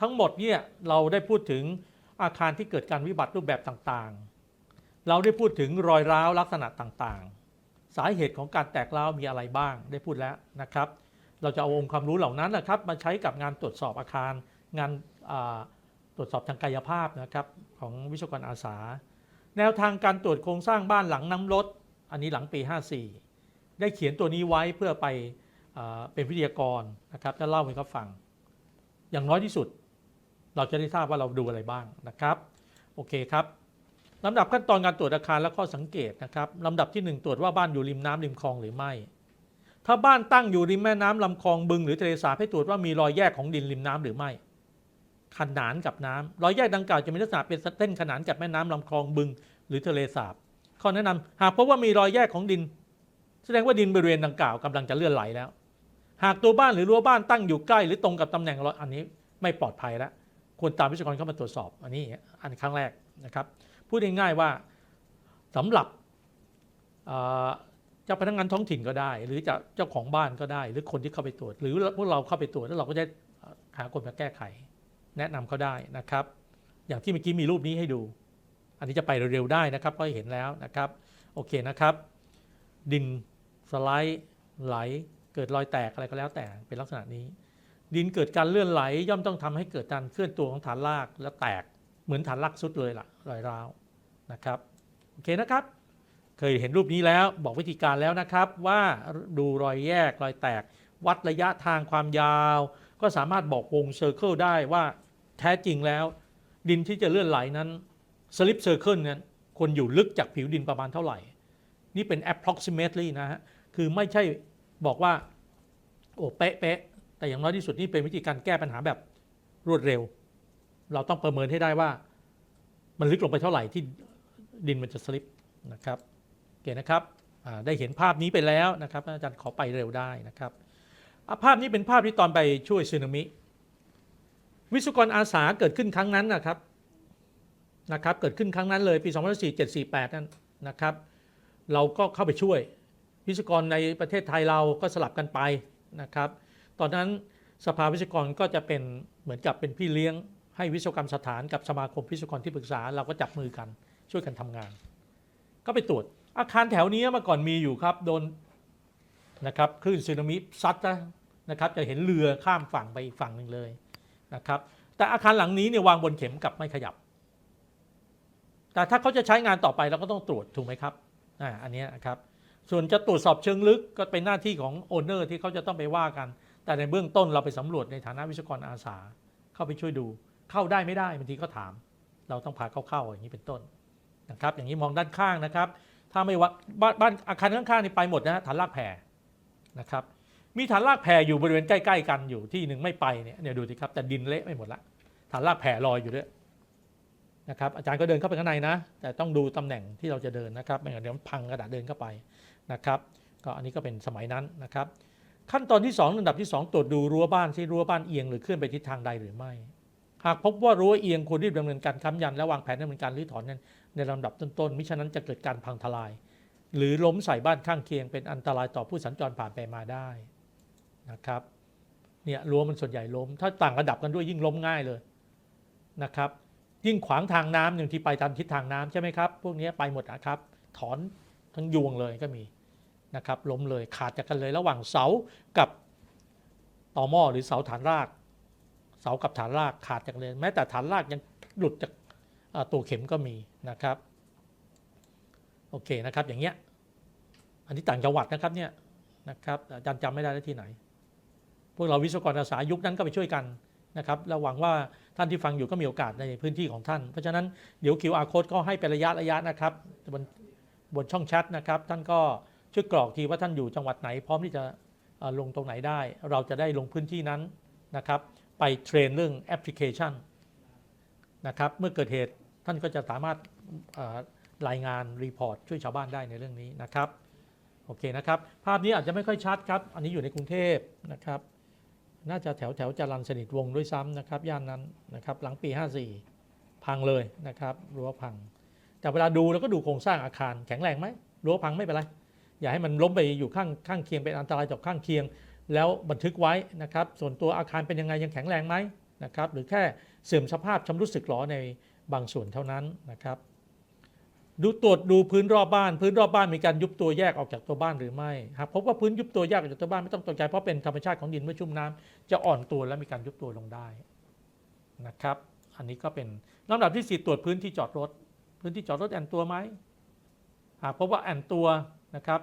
ทั้งหมดเนี่ยเราได้พูดถึงอาคารที่เกิดการวิบัติรูปแบบต่างๆ เราได้พูดถึงรอยร้าวลักษณะต่างๆ สาเหตุของการแตกร้าวมีอะไรบ้างได้พูดแล้วนะครับ เราจะเอาองค์ความรู้เหล่านั้นนะครับ มาใช้กับงานตรวจสอบอาคาร งานาตรวจสอบทางกายภาพนะครับของวิศวกรอาสา แนวทางการตรวจโครงสร้างบ้านหลังน้ำลดอันนี้หลังปี 54 ได้เขียนตัวนี้ไว้เพื่อไปเป็นวิทยากรนะครับจะเล่าให้เขาฟัง อย่างน้อยที่สุด เราจะได้ทราบว่าเราดูอะไรบ้างนะครับโอเคครับลำดับขั้นตอนการตรวจอาคารและข้อสังเกตนะครับลำดับที่หนึ่งตรวจว่าบ้านอยู่ริมน้ำริมคลองหรือไม่ ถ้าบ้านตั้งอยู่ริมแม่น้ำลำคลองบึงหรือทะเลสาบให้ตรวจว่ามีรอยแยกของดินริมน้ำหรือไม่ ขนานกับน้ำรอยแยกดังกล่าวจะมีลักษณะเป็นเส้นขนานกับแม่น้ำลำคลองบึง หรือทะเลสาบข้อแนะนำหากพบว่ามีรอยแยกของดิน แสดงว่าดินบริเวณดังกล่าวกำลังจะเลื่อนไหลแล้ว หากตัวบ้านหรือรั้วบ้านตั้งอยู่ใกล้ หรือตรงกับตำแหน่งรอยอันนี้ไม่ปลอดภัยแล้ว ควรตามวิศวกรเข้ามาตรวจสอบ อันนี้อันครั้งแรกนะครับพูดง่ายๆว่าสำหรับเจ้าพนักงานท้องถิ่นก็ได้ หรือจะเจ้าของบ้านก็ได้ หรือคนที่เข้าไปตรวจ หรือพวกเราเข้าไปตรวจแล้วเราก็จะหาคนมาแก้ไข แนะนำเขาได้นะครับ อย่างที่เมื่อกี้มีรูปนี้ให้ดู อันนี้จะไปเร็วๆได้นะครับก็เห็นแล้วนะครับโอเคนะครับ ดินสไลด์ไหลเกิดรอยแตกอะไรก็แล้วแต่เป็นลักษณะนี้ ดินเกิดการเลื่อนไหลย่อมต้องทำให้เกิดการเคลื่อนตัวของฐานรากและแตกเหมือนฐานรากสุดเลยล่ะรอยร้าวนะครับโอเคนะครับ เคยเห็นรูปนี้แล้วบอกวิธีการแล้วนะครับว่าดูรอยแยกรอยแตก วัดระยะทางความยาว ก็สามารถบอกวงเซอร์เคิลได้ว่าแท้จริงแล้ว ดินที่จะเลื่อนไหลนั้นสลิปเซอร์เคิลนั้นควรอยู่ลึกจากผิวดินประมาณเท่าไหร่ นี่เป็น approximately นะฮะคือไม่ใช่บอกว่าโอ้เป๊ะเป๊ะ แต่อย่างน้อยที่สุดนี่เป็นวิธีการแก้ปัญหาแบบรวดเร็ว เราต้องประเมินให้ได้ว่า มันลึกลงไปเท่าไหร่ที่ดินมันจะสลิปนะครับโอเคนะครับได้เห็นภาพนี้ไปแล้วนะครับอาจารย์ขอไปเร็วได้นะครับภาพนี้เป็นภาพที่ตอนไปช่วยสึนามิ วิศวกรอาสาเกิดขึ้นครั้งนั้นนะครับนะครับ เกิดขึ้นครั้งนั้นเลยปี2004 748นั่นนะครับ เราก็เข้าไปช่วย วิศวกรในประเทศไทยเราก็สลับกันไปนะครับ ตอนนั้นสภาวิศวกรก็จะเป็นเหมือนกับเป็นพี่เลี้ยง ให้วิศวกรรมสถานกับสมาคมวิศวกรที่ปรึกษาเราก็จับมือกันช่วยกันทำงาน ก็ไปตรวจอาคารแถวนี้มื่อก่อนมีอยู่ครับโดนนะครับคลื่นสึนามิซัดนะครับจะเห็นเรือข้ามฝั่งไปอีกฝั่งหนึ่งเลยนะครับแต่อาคารหลังนี้เนี่ยวางบนเข็มกับไม่ขยับ แต่ถ้าเขาจะใช้งานต่อไปเราก็ต้องตรวจถูกไหมครับอ่าอันนี้นะครับส่วนจะตรวจสอบเชิงลึกก็เป็นหน้าที่ของโอนเนอร์ที่เขาจะต้องไปว่ากัน แต่ในเบื้องต้นเราไปสำรวจในฐานะวิศวกรอาสา เข้าไปช่วยดู เข้าได้ไม่ได้บางทีก็ถาม เราต้องพาเขาเข้าอย่างนี้เป็นต้นนะครับ อย่างนี้มองด้านข้างนะครับ ถ้าไม่ว่าบ้านบ้านอาคารข้างๆนี่ไปหมดนะฮะฐานรากแผ่นะครับ มีฐานรากแผ่อยู่บริเวณใกล้ๆกันอยู่ที่หนึ่งไม่ไปเนี่ยเนี่ยดูสิครับแต่ดินเละไปหมดละฐานรากแผ่ลอยอยู่ด้วยนะครับอาจารย์ก็เดินเข้าไปข้างในนะ แต่ต้องดูตำแหน่งที่เราจะเดินนะครับไม่งั้นเดี๋ยวพังกระดาษเดินเข้าไปนะครับ ก็อันนี้ก็เป็นสมัยนั้นนะครับ ขั้นตอนที่2ระดับที่ 2 ตรวจดูรั้วบ้านที่รั้วบ้านเอียงหรือเคลื่อนไปทิศทางใดหรือไม่ หากพบว่ารั้วเอียงควรรีบดำเนินการค้ำยันและวางแผนดำเนินการรื้อถอนนั้นในลำดับต้นๆมิฉะนั้นจะเกิดการพังทลาย หรือล้มใส่บ้านข้างเคียงเป็นอันตรายต่อผู้สัญจรผ่านไปมาได้นะครับเนี่ยรั้วมันส่วนใหญ่ล้ม ถ้าต่างระดับกันด้วยยิ่งล้มง่ายเลยนะครับ ยิ่งขวางทางน้ำอย่างที่ไปตามทิศทางน้ำใช่ไหมครับ พวกนี้ไปหมดนะครับ ถอนทั้งยวงเลยก็มี นะครับล้มเลยขาดจากกันเลยระหว่างเสากับต่อหม้อหรือเสาฐานราก เสากับฐานรากขาดจากเลยแม้แต่ฐานรากยังหลุดจากตัวเข็มก็มีนะครับโอเคนะครับอย่างเงี้ยอันนี้ต่างจังหวัดนะครับเนี่ยนะครับอาจารย์จำไม่ได้ที่ไหน พวกเราวิศวกรอาสายุคนั้นก็ไปช่วยกันนะครับและหวังว่าท่านที่ฟังอยู่ก็มีโอกาสในพื้นที่ของท่าน เพราะฉะนั้นเดี๋ยว QR code ก็ให้เป็นระยะระยะนะครับบนบนช่องแชทนะครับท่านก็ ช่วยกรอกทีว่าท่านอยู่จังหวัดไหน พร้อมที่จะลงตรงไหนได้ เราจะได้ลงพื้นที่นั้นนะครับ ไปเทรนเรื่องแอปพลิเคชันนะครับ เมื่อเกิดเหตุท่านก็จะสามารถรายงานรีพอร์ตช่วยชาวบ้านได้ในเรื่องนี้นะครับโอเคนะครับ ภาพนี้อาจจะไม่ค่อยชัดครับ อันนี้อยู่ในกรุงเทพนะครับ น่าจะแถวแถวจรัญสนิทวงด้วยซ้ำนะครับ ย่านนั้นนะครับหลังปี 54 พังเลยนะครับรั้วพัง แต่เวลาดูแล้วก็ดูโครงสร้างอาคารแข็งแรงไหมรั้วพังไม่เป็นไร อย่าให้มันล้มไปอยู่ข้างข้างเคียงเป็นอันตรายต่อข้างเคียง แล้วบันทึกไว้นะครับ ส่วนตัวอาคารเป็นยังไงยังแข็งแรงไหมนะครับหรือแค่เสื่อมสภาพชำรุดสึกหรอในบางส่วนเท่านั้นนะครับดูตรวจดูพื้นรอบบ้าน พื้นรอบบ้านมีการยุบตัวแยกออกจากตัวบ้านหรือไม่หากพบว่าพื้นยุบตัวแยกออกจากตัวบ้านไม่ต้องตกใจเพราะเป็นธรรมชาติของดินเมื่อชุ่มน้ำจะอ่อนตัวและมีการยุบตัวลงได้นะครับ อันนี้ก็เป็นลำดับที่สี่ตรวจพื้นที่จอดรถ พื้นที่จอดรถแอนตัวไหมหากพบว่าแอนตัว นะครับ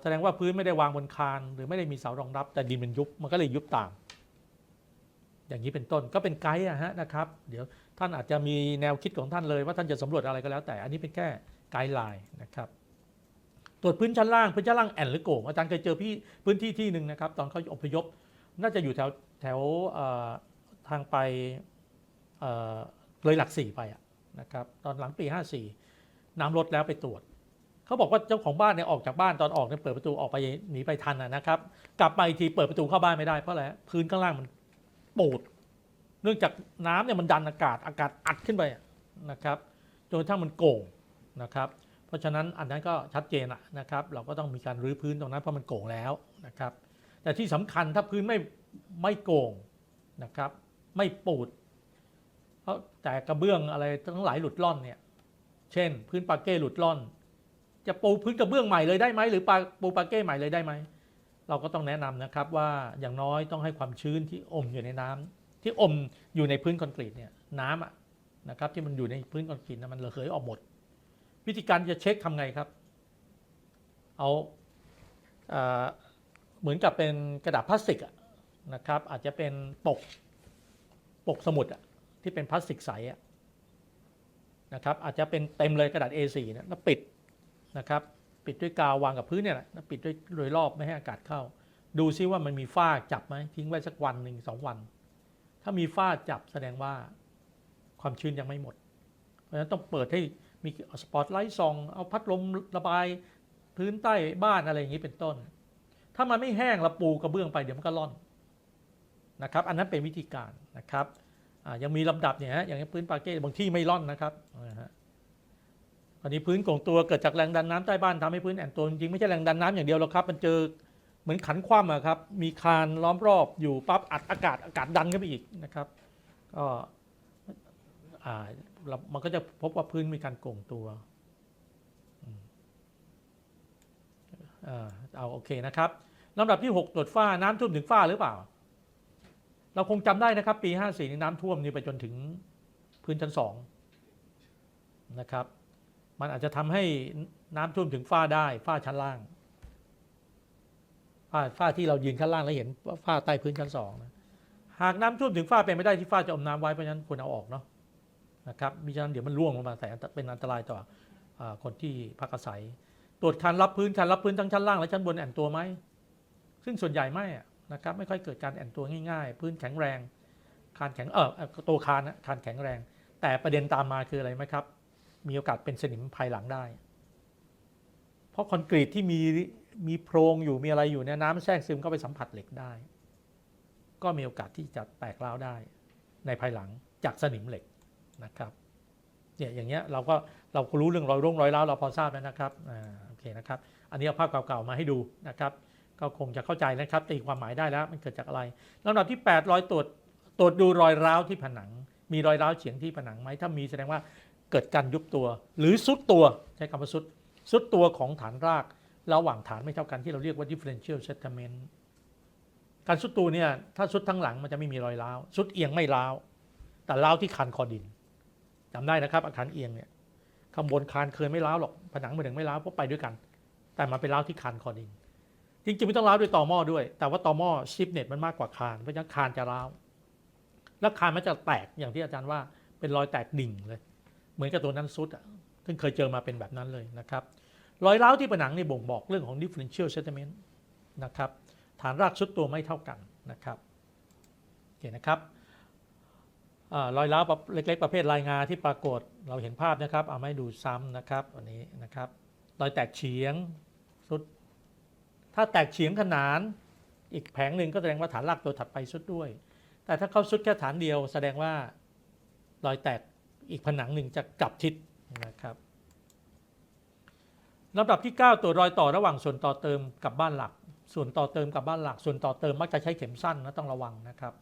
แสดงว่าพื้นไม่ได้วางบนคาน หรือไม่ได้มีเสารองรับ แต่ดินมันยุบมันก็เลยยุบตาม อย่างนี้เป็นต้นก็เป็นไกด์อะฮะนะครับ เดี๋ยวท่านอาจจะมีแนวคิดของท่านเลยว่าท่านจะสำรวจอะไรก็แล้ว แต่อันนี้เป็นแค่ไกด์ไลน์นะครับตรวจพื้นชั้นล่างพื้นชั้นล่างแอนหรือโก่งอาจารย์เคยเจอพี่พื้นที่ที่หนึ่งนะครับ ตอนเขาอพยพ น่าจะอยู่แถวแถวทางไปเลยหลักสี่ไปะนะครับ ตอนหลังปี 54 น้ำลดแล้วไปตรวจ เขาบอกว่าเจ้าของบ้านเนี่ยออกจากบ้านตอนออกเนี่ยเปิดประตูออกไปหนีไปทันนะครับ กลับมาอีกทีเปิดประตูเข้าบ้านไม่ได้เพราะอะไรพื้นข้างล่างมันปูด เนื่องจากน้ำเนี่ยมันดันอากาศอากาศอัดขึ้นไปนะครับจนกระทั่งมันโก่งนะครับ เพราะฉะนั้นอันนั้นก็ชัดเจนนะครับ เราก็ต้องมีการรื้อพื้นตรงนั้นเพราะมันโก่งแล้วนะครับ แต่ที่สำคัญถ้าพื้นไม่ไม่โก่งนะครับ ไม่ปูดเพราะแต่กระเบื้องอะไรทั้งหลายหลุดล่อนเนี่ย เช่น พื้นปาเก้หลุดล่อน จะปูพื้นกระเบื้องใหม่เลยได้ไหมหรือปปูปาเก้ใหม่เลยได้ไหมเราก็ต้องแนะนำนะครับว่าอย่างน้อยต้องให้ความชื้นที่อมอยู่ในน้ำที่อมอยู่ในพื้นคอนกรีตเนี่ยน้ำอะนะครับที่มันอยู่ในพื้นคอนกรีตนะมันระเหยออกหมด วิธีการจะเช็คทำไงครับ เอาเอ่อเหมือนกับเป็นกระดาษพลาสติกนะครับ อาจจะเป็นปกปกสมุดที่เป็นพลาสติกใสะนะครับอาจจะเป็นเต็มเลยกระดาษ A4 นะแล้วปิด นะครับปิดด้วยกาววางกับพื้นเนี่ยแหละปิดด้วยโดยรอบไม่ให้อากาศเข้า ดูซิว่ามันมีฝ้าจับไหมทิ้งไว้สักวันหนึ่งสองวัน ถ้ามีฝ้าจับแสดงว่าความชื้นยังไม่หมด เพราะฉะนั้นต้องเปิดให้มีสปอตไลท์ส่อง เอาพัดลมระบายพื้นใต้บ้านอะไรอย่างนี้เป็นต้น ถ้ามันไม่แห้งเราปูกระเบื้องไปเดี๋ยวมันก็ร่อนนะครับ อันนั้นเป็นวิธีการนะครับยังมีลำดับเนี่ยฮะอย่างพื้นปาเก้บางที่ไม่ร่อนนะครับนะฮะ อันนี้พื้นโก่งตัวเกิดจากแรงดันน้ำใต้บ้านทำให้พื้นแอนตัวจริงไม่ใช่แรงดันน้ำอย่างเดียวหรอกครับ มันเจอเหมือนขันคว่ำอะครับ มีคานล้อมรอบอยู่ปั๊บอัดอากาศอากาศดันเข้าไปอีกนะครับ ก็อ่ามันก็จะพบว่าพื้นมีการโก่งตัวอ่าเอาโอเคนะครับลำดับที่ 6 ตรวจฝ้าน้ำท่วมถึงฝ้าหรือเปล่า เราคงจำได้นะครับ ปี 54 นี่น้ำท่วมนี่ไปจนถึงพื้นชั้นสองนะครับ มันอาจจะทำให้น้ำท่วมถึงฝ้าได้ฝ้าชั้นล่างฝ้าฝ้าที่เรายืนข้างล่างแล้วเห็นฝ้าใต้พื้นชั้นสองนะหากน้ำท่วมถึงฝ้าเป็นไม่ได้ที่ฝ้าจะอมน้ำไว้เพราะฉะนั้นควรเอาออกเนาะนะครับมิฉะนั้นเดี๋ยวมันร่วงลงมาแต่เป็นอันตรายต่ออคนที่พักอาศัย ตรวจคันรับพื้นคันรับพื้นทั้งชั้นล่างและชั้นบนแอนตัวไหมซึ่งส่วนใหญ่ไม่นะครับไม่ค่อยเกิดการแอนตัวง่าย ๆ พื้นแข็งแรงคานแข็งเออเอ่อตัวคานนะคานแข็งแรง แต่ประเด็นตามมาคืออะไรไหมครับ มีโอกาสเป็นสนิมภายหลังได้ เพราะคอนกรีตที่มีมีโพรงอยู่มีอะไรอยู่เนี่ยน้ำแทรกซึมเข้าไปสัมผัสเหล็กได้ ก็มีโอกาสที่จะแตกร้าวได้ ในภายหลังจากสนิมเหล็กนะครับเนี่ยอย่างเงี้ยเราก็เราก็รู้เรื่องรอยร่องรอยร้าวเราพอทราบแล้วนะครับอ่าโอเคนะครับ อันนี้เอาภาพเก่าๆมาให้ดูนะครับก็คงจะเข้าใจนะครับตีความหมายได้แล้วมันเกิดจากอะไรลำดับที่ 8 รอยตรวจตรวจดูรอยร้าวที่ผนัง มีรอยร้าวเฉียงที่ผนังไหมถ้ามีแสดงว่า เกิดการยุบตัว หรือซุดตัวใช้คำว่าซุดซุดตัวของฐานรากระหว่างฐานไม่เท่ากันที่เราเรียกว่า differential settlement การซุดตัวเนี่ยถ้าซุดทั้งหลังมันจะไม่มีรอยร้าวซุดเอียงไม่ร้าว แต่ร้าวที่คันคอดินจำได้นะครับอาคารเอียงเนี่ยข้างบนคานเคยไม่ร้าวหรอกผนังมันถึงไม่ร้าวเพราะไปด้วยกัน แต่มันเป็นร้าวที่คันคอดิน จริงๆไม่ต้องร้าวด้วยตอหม้อด้วย แต่ว่าตอหม้อซิปเน็ตมันมากกว่าคานเพราะฉะนั้นคานจะร้าวแล้วคานมันจะแตกอย่างที่อาจารย์ว่าเป็นรอยแตกดิ่งเลย เหมือนกับตัวนั้นซุดอะซึ่งเคยเจอมาเป็นแบบนั้นเลยนะครับรอยร้าวที่ผนังนี่บ่งบอกเรื่องของ differential settlement นะครับฐานรากซุดตัวไม่เท่ากันนะครับโอเคนะครับอรอยร้าวเล็กๆ ประเภทลายงาที่ปรากฏเราเห็นภาพนะครับ เอามาให้ดูซ้ำนะครับอันนี้นะครับรอยแตกเฉียงซุด ถ้าแตกเฉียงขนานอีกแผงหนึ่งก็แสดงว่าฐานรากตัวถัดไปสุดด้วย แต่ถ้าเขาสุดแค่ฐานเดียว แสดงว่ารอยแตก อีกผนังหนึ่งจะกลับทิศนะครับลำดับที่ 9 ตัวรอยต่อระหว่างส่วนต่อเติมกับบ้านหลัก ส่วนต่อเติมกับบ้านหลัก ส่วนต่อเติมมักจะใช้เข็มสั้นนะต้องระวังนะครับ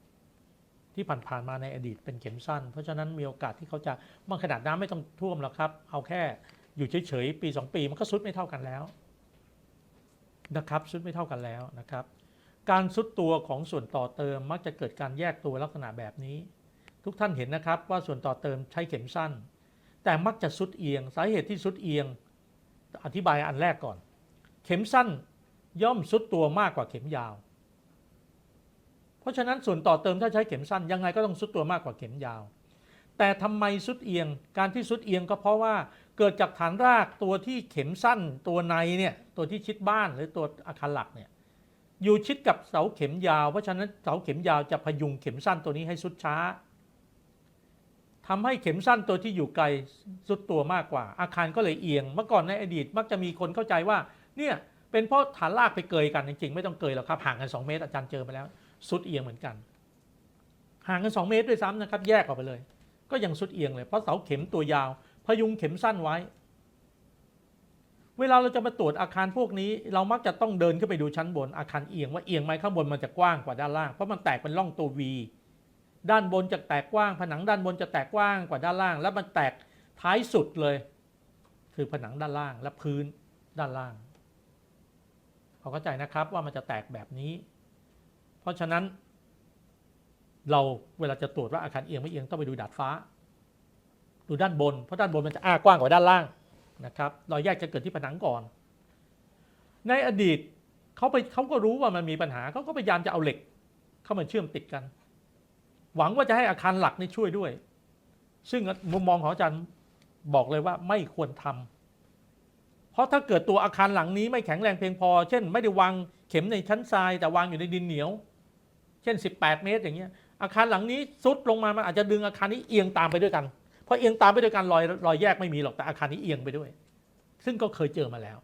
ที่ผ่านๆมาในอดีตเป็นเข็มสั้น เพราะฉะนั้นมีโอกาสที่เขาจะบางขนาดน้ำไม่ต้องท่วมหรอกครับ เอาแค่อยู่เฉยๆปี 2 ปีมันก็ซุดไม่เท่ากันแล้วนะครับซุดไม่เท่ากันแล้วนะครับ การซุดตัวของส่วนต่อเติมมักจะเกิดการแยกตัวลักษณะแบบนี้ ทุกท่านเห็นนะครับว่าส่วนต่อเติมใช้เข็มสั้น แต่มักจะซุดเอียง สาเหตุที่ซุดเอียง อธิบายอันแรกก่อน เข็มสั้นย่อมซุดตัวมากกว่าเข็มยาว เพราะฉะนั้นส่วนต่อเติมถ้าใช้เข็มสั้นยังไงก็ต้องซุดตัวมากกว่าเข็มยาว แต่ทำไมซุดเอียง การที่ซุดเอียงก็เพราะว่าเกิดจากฐานรากตัวที่เข็มสั้น ตัวในเนี่ยตัวที่ชิดบ้านหรือตัวอาคารหลักเนี่ยอยู่ชิดกับเสาเข็มยาว เพราะฉะนั้นเสาเข็มยาวจะพยุงเข็มสั้นตัวนี้ให้สุดช้า ทำให้เข็มสั้นตัวที่อยู่ไกลสุดตัวมากกว่า อาคารก็เลยเอียง เมื่อก่อนในอดีตมักจะมีคนเข้าใจว่าเนี่ยเป็นเพราะฐานรากไปเกยกันจริงๆ ไม่ต้องเกยหรอกครับห่างกัน 2 เมตรอาจารย์เจอมาแล้วสุดเอียงเหมือนกัน ห่างกัน 2 เมตรด้วยซ้ำนะครับ แยกออกไปเลย ก็ยังสุดเอียงเลยเพราะเสาเข็มตัวยาว พยุงเข็มสั้นไว้ เวลาเราจะมาตรวจอาคารพวกนี้ เรามักจะต้องเดินขึ้นไปดูชั้นบนอาคารเอียงว่าเอียงไหมข้างบนมันจะกว้างกว่าด้านล่างเพราะมันแตกเป็นร่องตัว V ด้านบนจะแตกกว้าง ผนังด้านบนจะแตกกว้างกว่าด้านล่าง แล้วมันแตกท้ายสุดเลย คือผนังด้านล่างและพื้นด้านล่างเขาเข้าใจนะครับว่ามันจะแตกแบบนี้ เพราะฉะนั้น เราเวลาจะตรวจว่าอาคารเอียงไม่เอียงต้องไปดูดาดฟ้า ดูด้านบน เพราะด้านบนมันจะอ้ากว้างกว่าด้านล่างนะครับรอยแยกจะเกิดที่ผนังก่อน ในอดีตเขาไปเขาก็รู้ว่ามันมีปัญหาเขาก็พยายามจะเอาเหล็ก เข้ามาเชื่อมติดกัน หวังว่าจะให้อาคารหลักนี่ช่วยด้วย ซึ่งมุมมองของอาจารย์บอกเลยว่าไม่ควรทำเพราะถ้าเกิดตัวอาคารหลังนี้ไม่แข็งแรงเพียงพอ เช่น ไม่ได้วางเข็มในชั้นทราย แต่วางอยู่ในดินเหนียว เช่น 18 เมตรอย่างเงี้ย อาคารหลังนี้ซุดลงมา มันอาจจะดึงอาคารนี้เอียงตามไปด้วยกัน เพราะเอียงตามไปด้วยกันรอยรอยแยกไม่มีหรอก แต่อาคารนี้เอียงไปด้วย ซึ่งก็เคยเจอมาแล้ว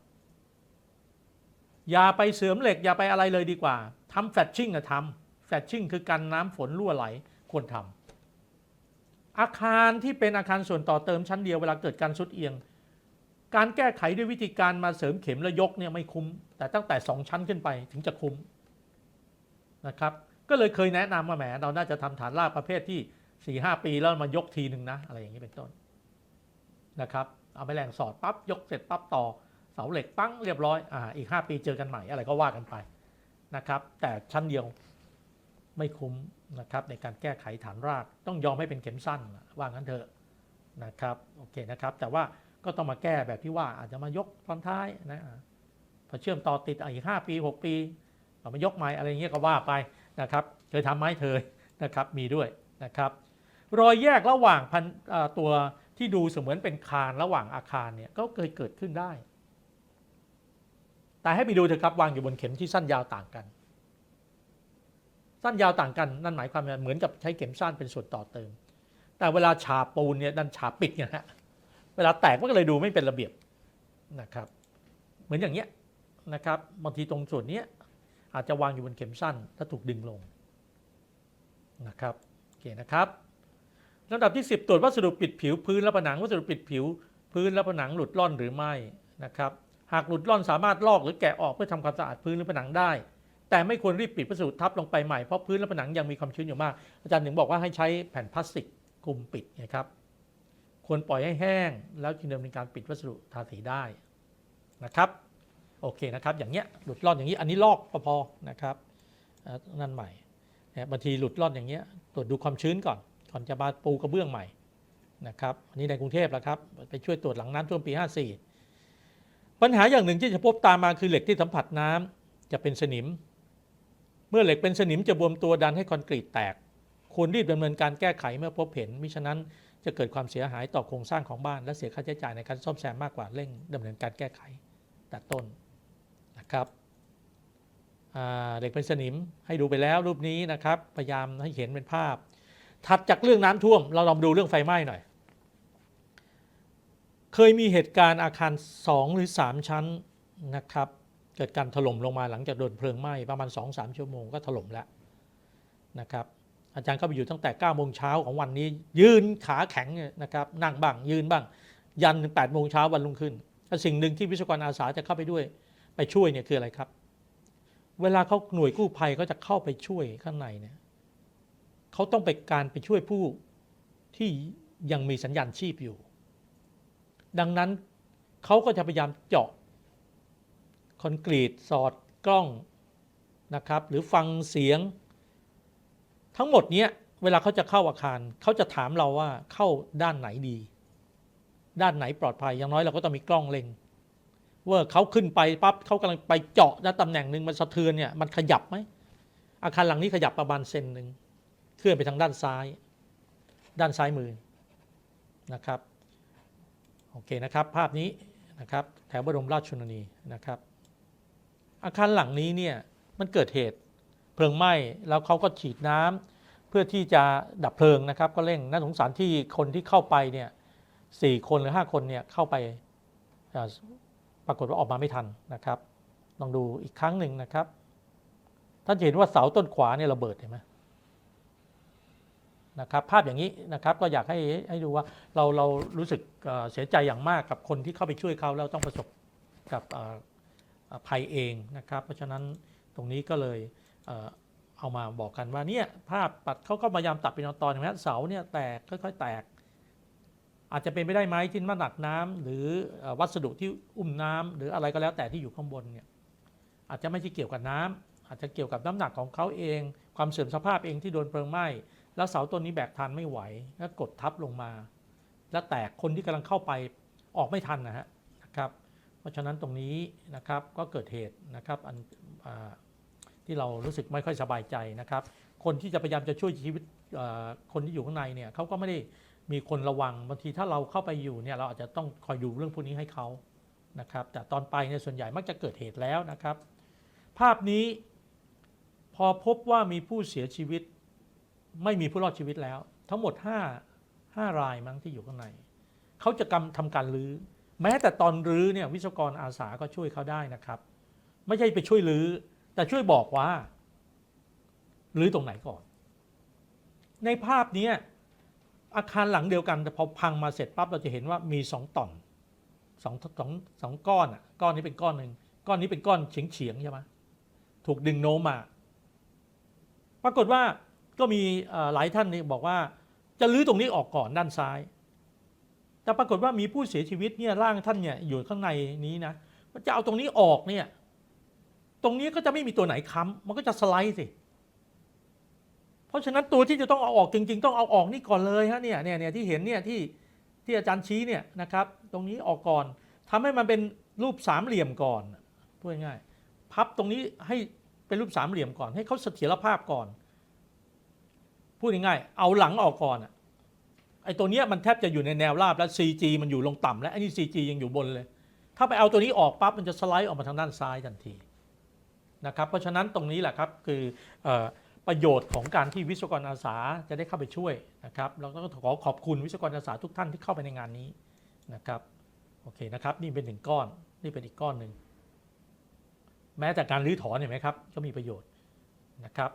อย่าไปเสริมเหล็กอย่าไปอะไรเลยดีกว่าทำแฟชชิ่งอะทำแฟชชิ่งคือกันน้ำฝนรั่วไหล ควรทำอาคารที่เป็นอาคารส่วนต่อเติมชั้นเดียวเวลาเกิดการซุดเอียง การแก้ไขด้วยวิธีการมาเสริมเข็มและยกเนี่ยไม่คุ้ม แต่ตั้งแต่สองชั้นขึ้นไปถึงจะคุ้มนะครับก็เลยเคยแนะนำว่าแหมเราน่าจะทำฐานรากประเภทที่4ี่หปีแล้วมายกทีหนึ่งนะ อะไรอย่างนี้เป็นต้นนะครับเอาไปแรงสอดปั๊บยกเสร็จปั๊บต่อเสาเหล็กปั้งเรียบร้อยอ่าอีก 5 ปีเจอกันใหม่อะไรก็ว่ากันไปนะครับแต่ชั้นเดียว ไม่คุ้มนะครับในการแก้ไขฐานรากต้องยอมให้เป็นเข็มสั้นว่างั้นเถอะนะครับโอเคนะครับ แต่ว่าก็ต้องมาแก้แบบที่ว่าอาจจะมายกตอนท้ายนะพอเชื่อมต่อติดอีก5ปี6ปีเอามายกไม้อะไรเงี้ยก็ว่าไปนะครับเคยทำไหมเธอนะครับมีด้วยนะครับ รอยแยกระหว่างพันตัวที่ดูเสมือนเป็นคานระหว่างอาคารเนี่ยก็เคยเกิดขึ้นได้ แต่ให้ไปดูเถอะครับวางอยู่บนเข็มที่สั้นยาวต่างกัน สั้นยาวต่างกันนั่นหมายความว่าเหมือนกับใช้เข็มสั้นเป็นส่วนต่อเติม แต่เวลาฉาบปูนเนี่ยดันฉาบปิดเนี่ยฮะเวลาแตกมันก็เลยดูไม่เป็นระเบียบนะครับ เหมือนอย่างเงี้ยนะครับบางทีตรงส่วนเนี้ยอาจจะวางอยู่บนเข็มสั้นถ้าถูกดึงลงนะครับโอเคนะครับลำดับที่ 10 ตรวจวัสดุปิดผิวพื้นและผนังวัสดุปิดผิว พื้นและผนังหลุดล่อนหรือไม่นะครับ หากหลุดล่อนสามารถลอกหรือแกะออกเพื่อทำความสะอาดพื้นหรือผนังได้ แต่ไม่ควรรีบปิดวัสดุทับลงไปใหม่ เพราะพื้นและผนังยังมีความชื้นอยู่มาก อาจารย์ถึงบอกว่าให้ใช้แผ่นพลาสติกคลุมปิดนะครับควรปล่อยให้แห้ง แล้วจึงดำเนินการปิดวัสดุทาสีได้นะครับโอเคนะครับอย่างเงี้ยหลุดล่อนอย่างนี้อันนี้ลอกพอๆนะครับนั่นใหม่บางทีหลุดล่อนอย่างเงี้ยตรวจดูความชื้นก่อนก่อนจะมาปูกระเบื้องใหม่นะครับอันนี้ในกรุงเทพแล้วครับไปช่วยตรวจหลังน้ำท่วมปี 54 ปัญหาอย่างหนึ่งที่จะพบตามมาคือเหล็กที่สัมผัสน้ำจะเป็นสนิม มื่อเหล็กเป็นสนิมจะบวมตัวดันให้คอนกรีตแตก ควรรีบดำเนินการแก้ไขเมื่อพบเห็นมิฉะนั้นจะเกิดความเสียหายต่อโครงสร้างของบ้าน และเสียค่าใช้จ่ายในการซ่อมแซมมากกว่าเร่งดำเนินการแก้ไขแต่ต้นนะครับเหล็กเป็นสนิมให้ดูไปแล้วรูปนี้นะครับ พยายามให้เห็นเป็นภาพ ถัดจากเรื่องน้ำท่วม เราลองดูเรื่องไฟไหม้หน่อย เคยมีเหตุการณ์อาคาร 2 หรือ 3 ชั้นนะครับ เกิดการถล่มลงมาหลังจากโดนเพลิงไหม้ประมาณ 2-3 ชั่วโมงก็ถล่มแล้วนะครับอาจารย์เข้าไปอยู่ตั้งแต่9โมงเช้าของวันนี้ ยืนขาแข็งนะครับนั่งบ้างยืนบ้าง ยันถึง8โมงเช้าวันรุ่งขึ้น สิ่งหนึ่งที่วิศวกรอาสาจะเข้าไปด้วย ไปช่วยเนี่ยคืออะไรครับ เวลาเขาหน่วยกู้ภัยเขาจะเข้าไปช่วยข้างในเนี่ยเขาต้องไปการไปช่วยผู้ที่ยังมีสัญญาณชีพอยู่ ดังนั้นเขาก็จะพยายามเจาะ คอนกรีตสอดกล้องนะครับหรือฟังเสียง ทั้งหมดเนี้ยเวลาเขาจะเข้าอาคารเขาจะถามเราว่าเข้าด้านไหนดี ด้านไหนปลอดภัยอย่างน้อยเราก็ต้องมีกล้องเล็งว่าเขาขึ้นไปปั๊บเขากำลังไปเจาะณตำแหน่งหนึ่งมันสะเทือนเนี่ยมันขยับไหมอาคารหลังนี้ขยับประมาณเซนหนึ่งเคลื่อนไปทางด้านซ้าย ด้านซ้ายมือนะครับโอเคนะครับ ภาพนี้นะครับแถวบรมราชชนนีนะครับ อาคารหลังนี้เนี่ยมันเกิดเหตุเพลิงไหม้แล้วเขาก็ฉีดน้ำเพื่อที่จะดับเพลิงนะครับ ก็เร่งน่าสงสารที่คนที่เข้าไปเนี่ยสี่คนหรือห้าคนเนี่ยเข้าไปปรากฏว่าออกมาไม่ทันนะครับลองดูอีกครั้งหนึ่งนะครับท่านจะเห็นว่าเสาต้นขวาเนี่ยระเบิดเห็นไหมนะครับภาพอย่างนี้นะครับก็อยากให้ให้ดูว่าเราเรารู้สึกเสียใจอย่างมากกับคนที่เข้าไปช่วยเขาแล้วต้องประสบกับ ภัยเองนะครับ เพราะฉะนั้นตรงนี้ก็เลยเออเอามาบอกกันว่าเนี่ยภาพปัดเขาก็พยายามตัดเป็นตอนๆเห็นไหมเสาเนี่ยแตกค่อยๆแตก อาจจะเป็นไปได้ไหมที่มันหนักน้ำหรือวัสดุที่อุ้มน้ำหรืออะไรก็แล้วแต่ที่อยู่ข้างบนเนี่ยอาจจะไม่ใช่เกี่ยวกับน้ำอาจจะเกี่ยวกับน้ำหนักของเขาเอง ความเสื่อมสภาพเองที่โดนเพลิงไหม้แล้วเสาต้นนี้แบกทันไม่ไหวแล้วกดทับลงมา แล้วแตกคนที่กำลังเข้าไปออกไม่ทันนะฮะนะครับ เพราะฉะนั้นตรงนี้นะครับก็เกิดเหตุนะครับอันอที่เรารู้สึกไม่ค่อยสบายใจนะครับ คนที่จะพยายามจะช่วยชีวิตคนที่อยู่ข้างในเนี่ยเขาก็ไม่ได้มีคนระวังบางทีถ้าเราเข้าไปอยู่เนี่ยเราอาจจะต้องคอยดูเรื่องพวกนี้ให้เขานะครับแต่ตอนไปเนี่ยส่วนใหญ่มักจะเกิดเหตุแล้วนะครับ ภาพนี้พอพบว่ามีผู้เสียชีวิต ไม่มีผู้รอดชีวิตแล้ว ทั้งหมด 5 5 รายมั้งที่อยู่ข้างใน เขาจะกำทำการรื้อ แม้แต่ตอนรื้อเนี่ยวิศวกรอาสาก็ช่วยเขาได้นะครับ ไม่ใช่ไปช่วยรื้อ แต่ช่วยบอกว่ารื้อตรงไหนก่อน ในภาพนี้อาคารหลังเดียวกันแต่พอพังมาเสร็จปั๊บเราจะเห็นว่ามีสองต่อนสองสองสองก้อนอะก้อนนี้เป็นก้อนหนึ่งก้อนนี้เป็นก้อนเฉียงเฉียงใช่ไหมถูกดึงโน้มมาปรากฏว่าก็มีหลายท่านนี่บอกว่าจะรื้อตรงนี้ออกก่อนด้านซ้าย แต่ปรากฏว่ามีผู้เสียชีวิตเนี่ยร่างท่านเนี่ยอยู่ข้างในนี้นะมันจะเอาตรงนี้ออกเนี่ย ตรงนี้ก็จะไม่มีตัวไหนค้ำมันก็จะสไลด์สิ เพราะฉะนั้นตัวที่จะต้องเอาออกจริง ๆ ต้องเอาออกนี่ก่อนเลยฮะเนี่ยเนี่ยเนี่ยที่เห็นเนี่ยที่ที่อาจารย์ชี้เนี่ยนะครับ ตรงนี้ออกก่อนทำให้มันเป็นรูปสามเหลี่ยมก่อนพูดง่ายๆพับตรงนี้ให้เป็นรูปสามเหลี่ยมก่อน ให้เขาเสถียรภาพก่อน พูดง่ายๆเอาหลังออกก่อนอะ ไอ้ตัวเนี้ยมันแทบจะอยู่ในแนวราบแล้ว CG มันอยู่ลงต่ำแล้วไอ้นี่ CG ยังอยู่บนเลย ถ้าไปเอาตัวนี้ออกปั๊บมันจะสไลด์ออกมาทางด้านซ้ายทันทีนะครับเพราะฉะนั้นตรงนี้แหละครับคือออประโยชน์ของการที่วิศวกรอาสาจะได้เข้าไปช่วยนะครับเราก็ขอขอบคุณวิศวกรอาสาทุกท่านที่เข้าไปในงานนี้นะครับโอเคนะครับนี่เป็นหนึ่งก้อนนี่เป็นอีกก้อนหนึ่งแม้แต่การรื้อถอนเห็นไหมครับก็มีประโยชน์นะครับ